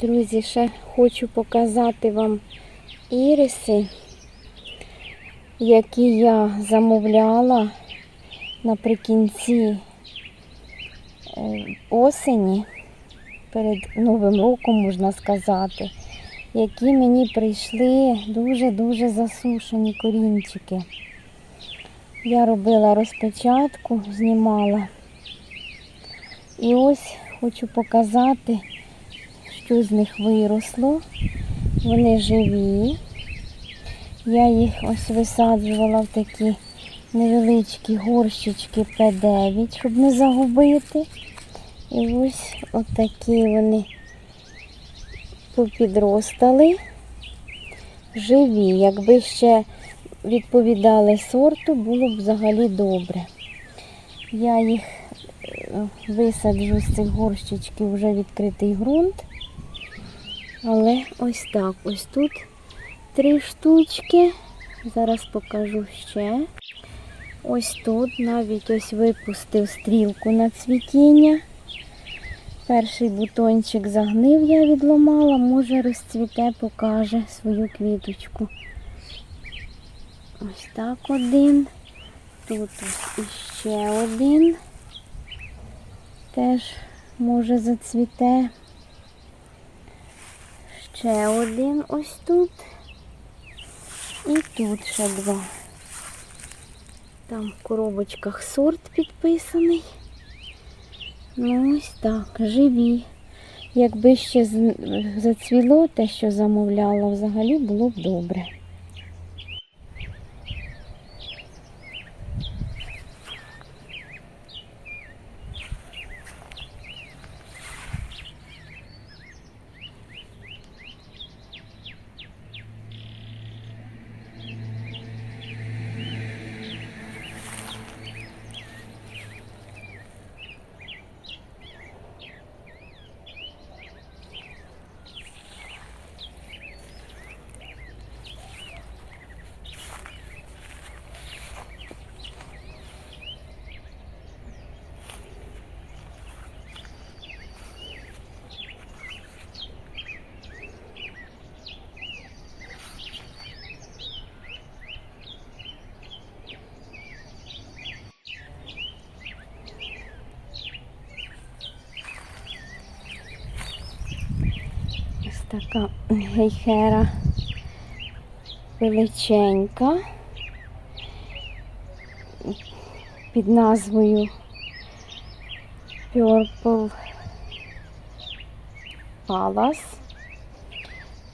Друзі, ще хочу показати вам іриси, які я замовляла наприкінці е, осені, перед Новим роком, можна сказати, які мені прийшли дуже-дуже засушені корінчики. Я робила розпечатку, знімала. І ось хочу показати, що з них виросло. Вони живі. Я їх ось висаджувала в такі невеличкі горщички П9, щоб не загубити. І ось отакі вони попідростали. Живі. Якби ще відповідали сорту, було б взагалі добре. Я їх е, висаджу з цих горщичків вже відкритий ґрунт. Але ось так, ось тут три штучки. Зараз покажу ще. Ось тут навіть ось випустив стрілку на цвітіння. Перший бутончик загнив, я відломала, може розцвіте, покаже свою квіточку. Ось так один. Тут ось іще один. Теж може зацвіте. Ще один ось тут. І тут ще два. Там в коробочках сорт підписаний. Ну ось так, живі. Якби ще зацвіло те, що замовляла, взагалі було б добре. Ось така гейхера величенька під назвою Purple Palace.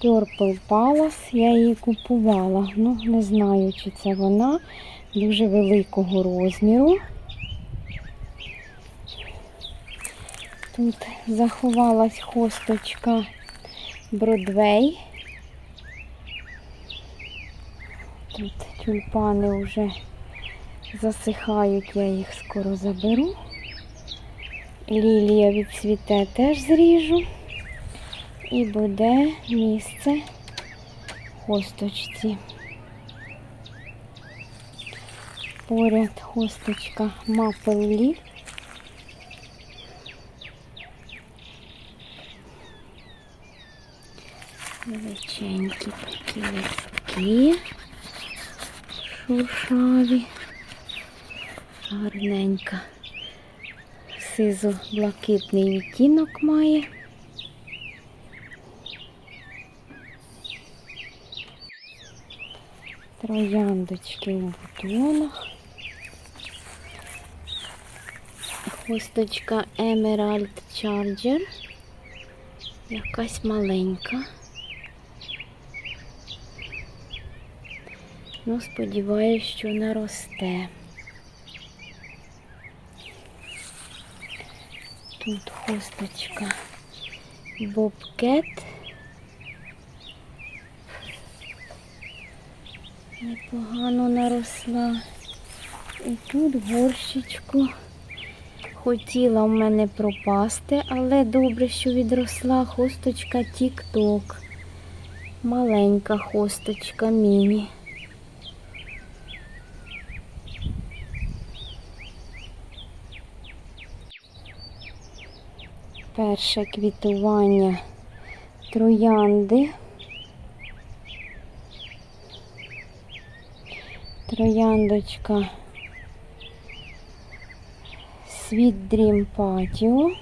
Purple Palace. Я її купувала. Ну, не знаю, чи це вона дуже великого розміру. Тут заховалась хосточка Бродвей. Тут тюльпани вже засихають, я їх скоро заберу. Лілія відцвіте теж зріжу. І буде місце хосточці. Поряд хосточка Maple Leaf. Такі листки шуршаві. Гарненька. Сизо-блакитний відтінок має. Трояндочки у бутонах. Хусточка Emerald Charger. Якась маленька. Ну, сподіваюся, що наросте. Тут хусточка Бобкет. Непогано наросла. І тут горщичку хотіла в мене пропасти, але добре, що відросла хосточка Тік-Ток. Маленька хосточка міні. Перше квітування троянди. Трояндочка Sweet Dream Patio.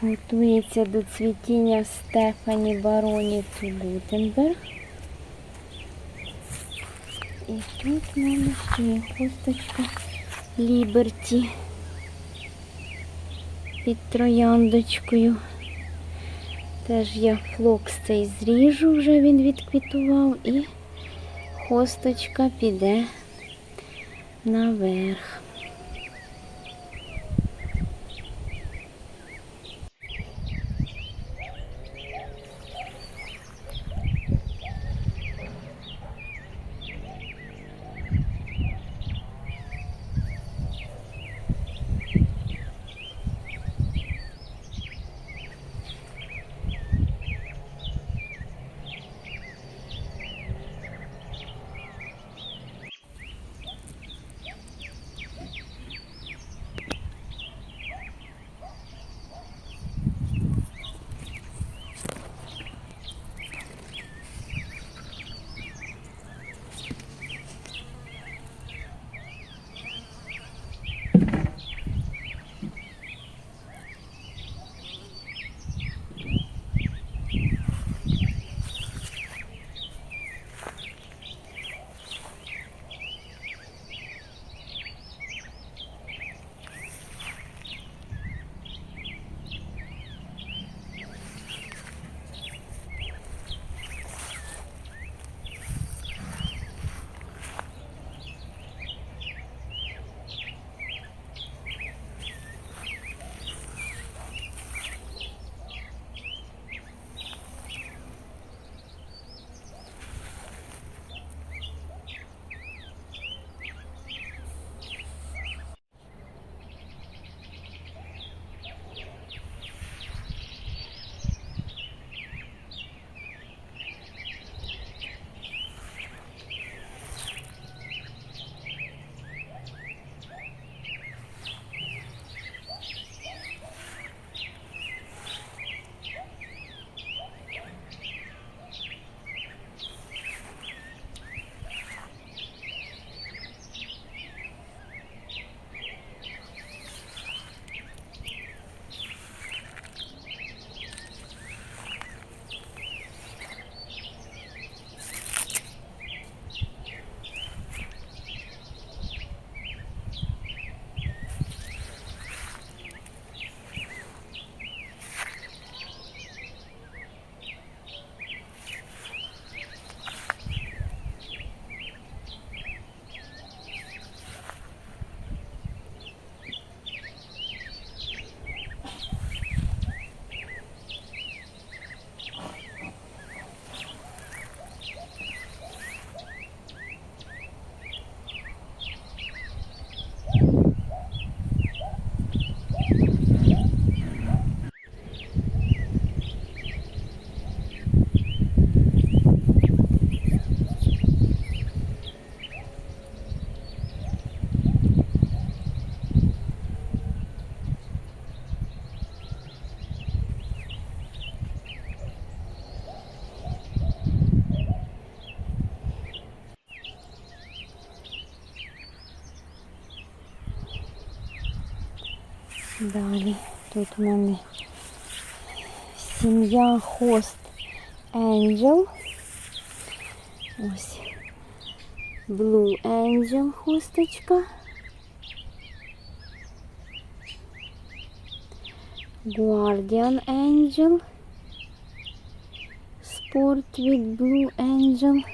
Готується до цвітіння Стефані Бароні Гутенберг. І тут в мене ще є хусточка Ліберті під трояндочкою. Теж я флокс цей зріжу, вже він відквітував, і хосточка піде наверх. Тут у сім'я Хост Angel. Ось Blue Angel хусточка. Guardian Angel. Sport with Blue Angel.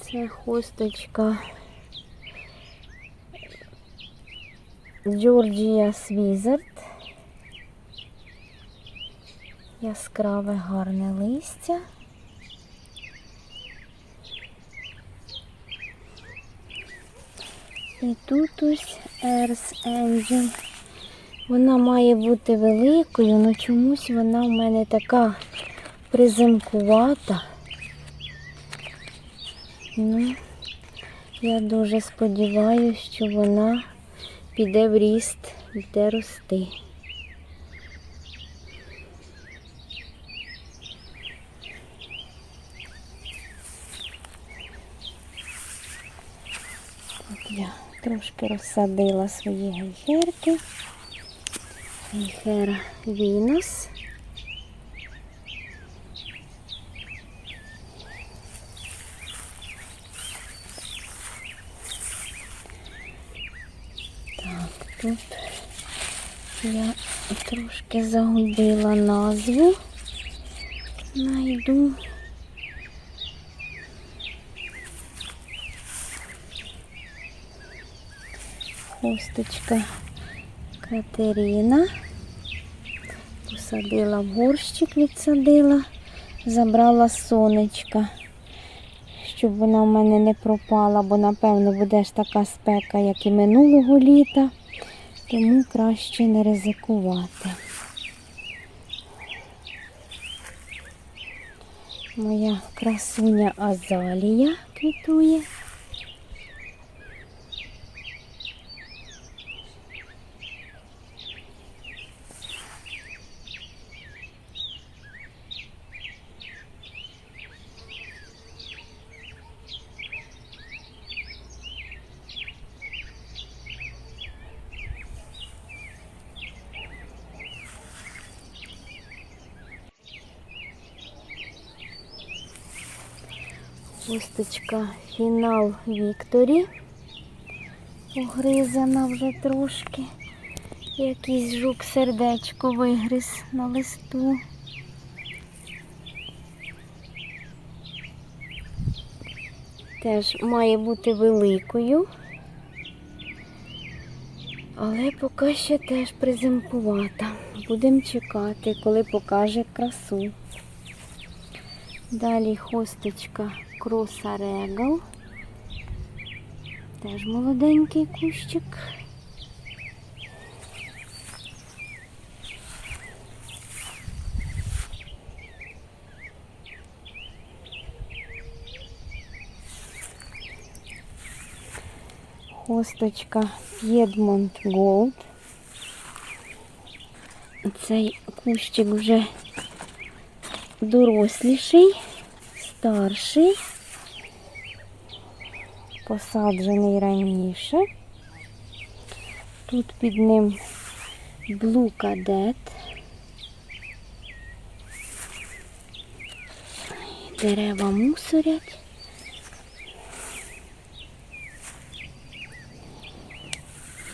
Це хусточка Georgia Свізерт. Яскраве гарне листя. І тут ось Earth Angel. Вона має бути великою, але чомусь вона в мене така приземкувата. Ну, я дуже сподіваюся, що вона піде в ріст, йде рости. От я трошки розсадила свої гейхерки. Гейхера Вінус. Тут я трошки загубила назву. Найду. Хосточка Катерина. Посадила в горщик, відсадила, забрала сонечка, щоб вона в мене не пропала, бо напевно буде ж така спека, як і минулого літа, тому краще не ризикувати. Моя красуня Азалія квітує. Косточка фінал Вікторі. Погризана вже трошки. Якийсь жук сердечко вигриз на листу. Теж має бути великою. Але поки ще теж презентувата. Будемо чекати, коли покаже красу. Далі хосточка Кроса Регал. Теж молоденький кущик. Хосточка Piedmont Gold. Цей кущик вже доросліший, старший, посаджений раніше. Тут під ним Cadet. Дерева мусорять.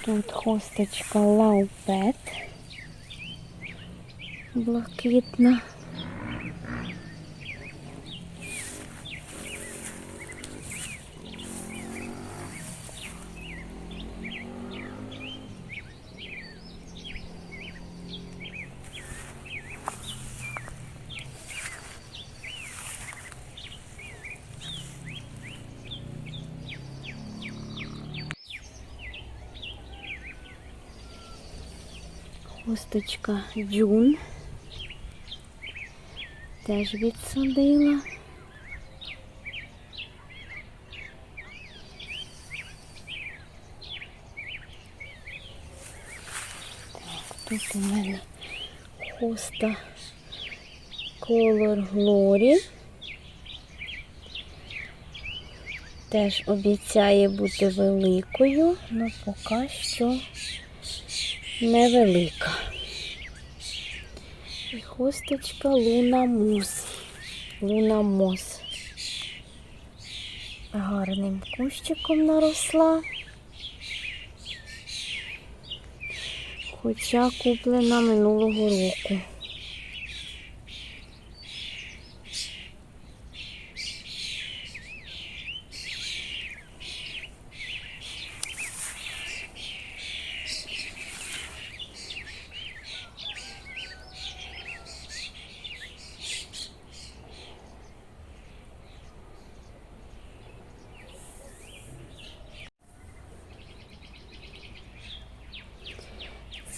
Тут хосточка Лаупет. Блакитна. Хусточка Джун. Теж відсадила. Так, тут у мене хоста Color Glory. Теж обіцяє бути великою, але поки що невелика. І хусточка Луна Мус. Луна Мос. Гарним кущиком наросла. Хоча куплена минулого року.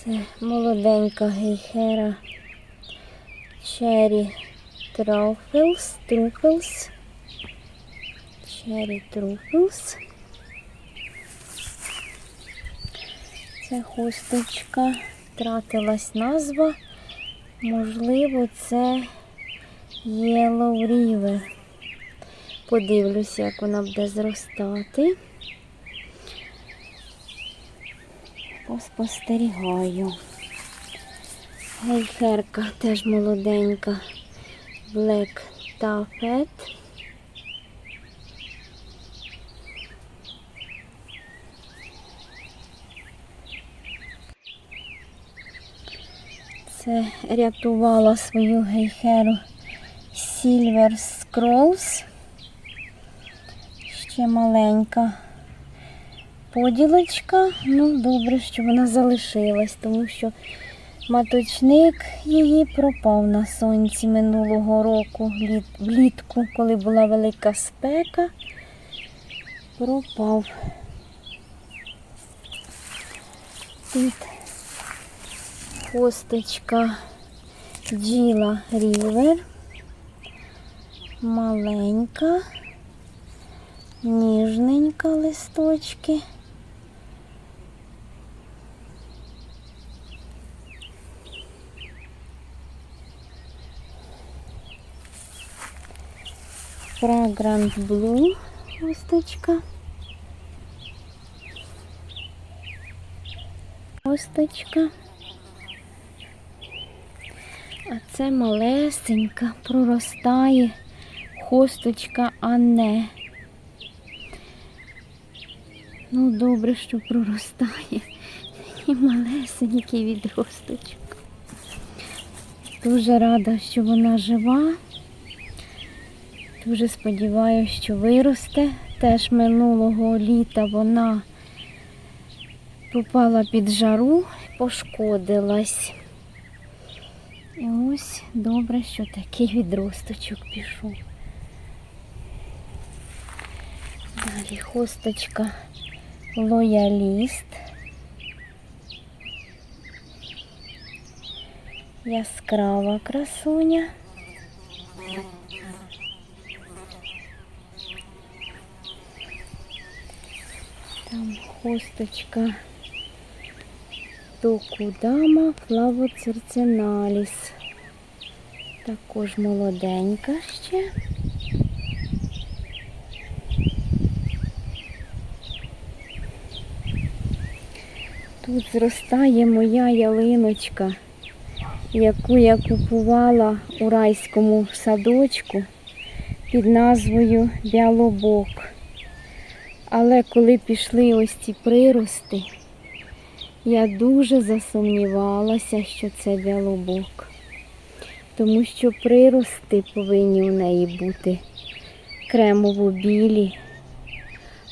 Це молоденька гейхера Cherry Truffles, Truffles. Cherry Truffles. Це хусточка. Втратилась назва. Можливо, це Yellow River. Подивлюся, як вона буде зростати. Поспостерігаю. Гейхерка теж молоденька. Black Taffet. Це рятувала свою гейхеру Silver Scrolls. Ще маленька поділочка. Ну, добре, що вона залишилась, тому що маточник її пропав на сонці минулого року, вліт- влітку, коли була велика спека. Пропав. Тут косточка Джіла Рівер. Маленька, ніжненька листочки. Fragrant Blue косточка. Косточка. А це малесенька, проростає хосточка Анне. Ну, добре, що проростає. І малесенький відросточок. Дуже рада, що вона жива. Дуже сподіваюся, що виросте. Теж минулого літа вона попала під жару, пошкодилась. І ось добре, що такий відросточок пішов. Далі хосточка лояліст. Яскрава красуня. Там хосточка Токудама флавоцерциналіс. Також молоденька ще. Тут зростає моя ялиночка, яку я купувала у райському садочку під назвою Бялобок. Але коли пішли ось ці прирости, я дуже засумнівалася, що це бялобок. Тому що прирости повинні у неї бути кремово-білі,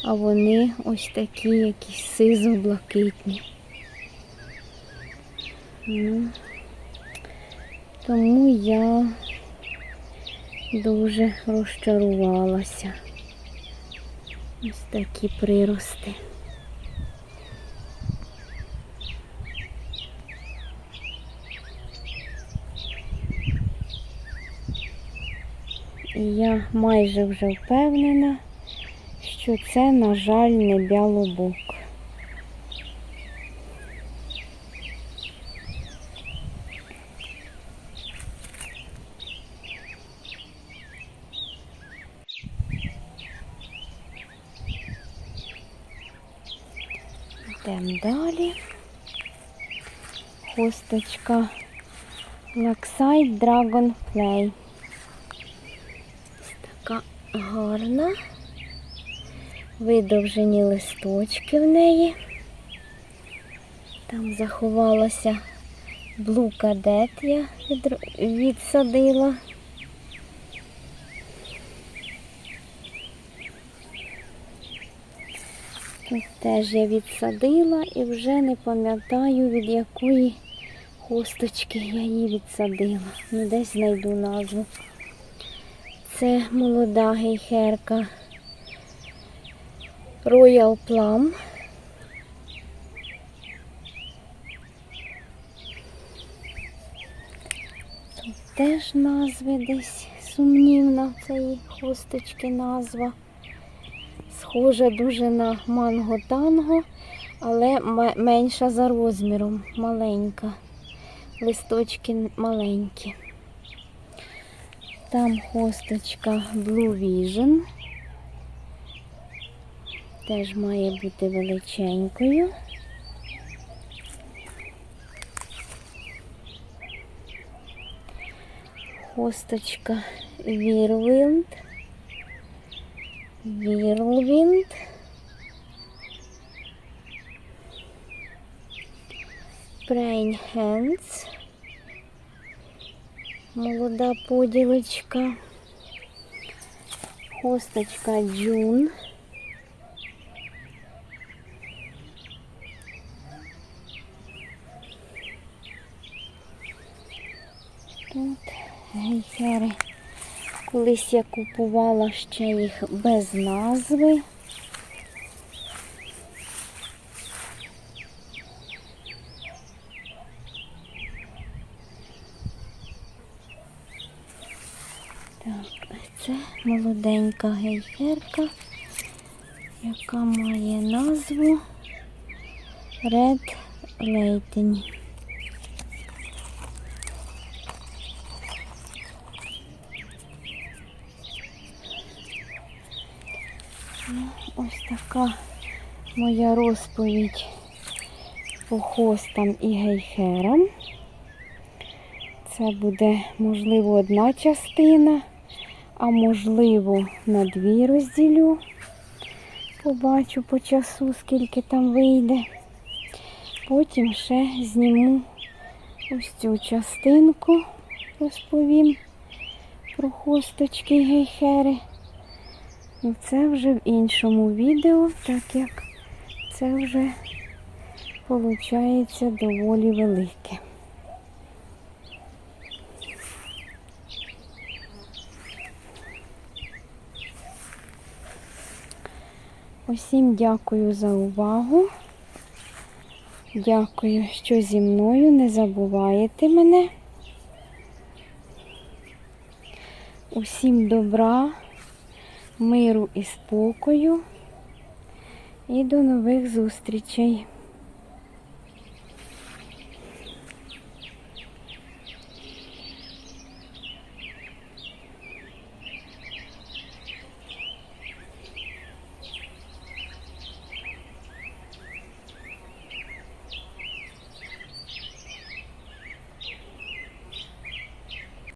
а вони ось такі якісь сизо-блакитні. Ну, тому я дуже розчарувалася. Ось такі прирости. І я майже вже впевнена, що це, на жаль, не бялобок. Йдемо далі. Хосточка Lakeside Dragonfly. Ось така гарна. Видовжені листочки в неї. Там заховалася Blue Cadet я відсадила. Тут теж я відсадила і вже не пам'ятаю, від якої хусточки я її відсадила. Ну, десь знайду назву. Це молода гейхерка Royal Plum. Тут теж назви десь сумнівна цієї хусточки назва. Схожа дуже на манго-танго, але менша за розміром, маленька. Листочки маленькі. Там хосточка Blue Vision. Теж має бути величенькою. Хосточка Whirlwind. Whirlwind. Praying Hands. Молода поділочка. Хосточка Джун. Тут гейхери. Колись я купувала ще їх без назви. Так, це молоденька гейхерка, яка має назву Red Lightning. Ну, ось така моя розповідь по хостам і гейхерам. Це буде, можливо, одна частина, а можливо, на дві розділю. Побачу по часу, скільки там вийде. Потім ще зніму ось цю частинку, розповім про хосточки гейхери. Ну, це вже в іншому відео, так як це вже виходить доволі велике. Усім дякую за увагу. Дякую, що зі мною. Не забуваєте мене. Усім добра, миру і спокою. І до нових зустрічей.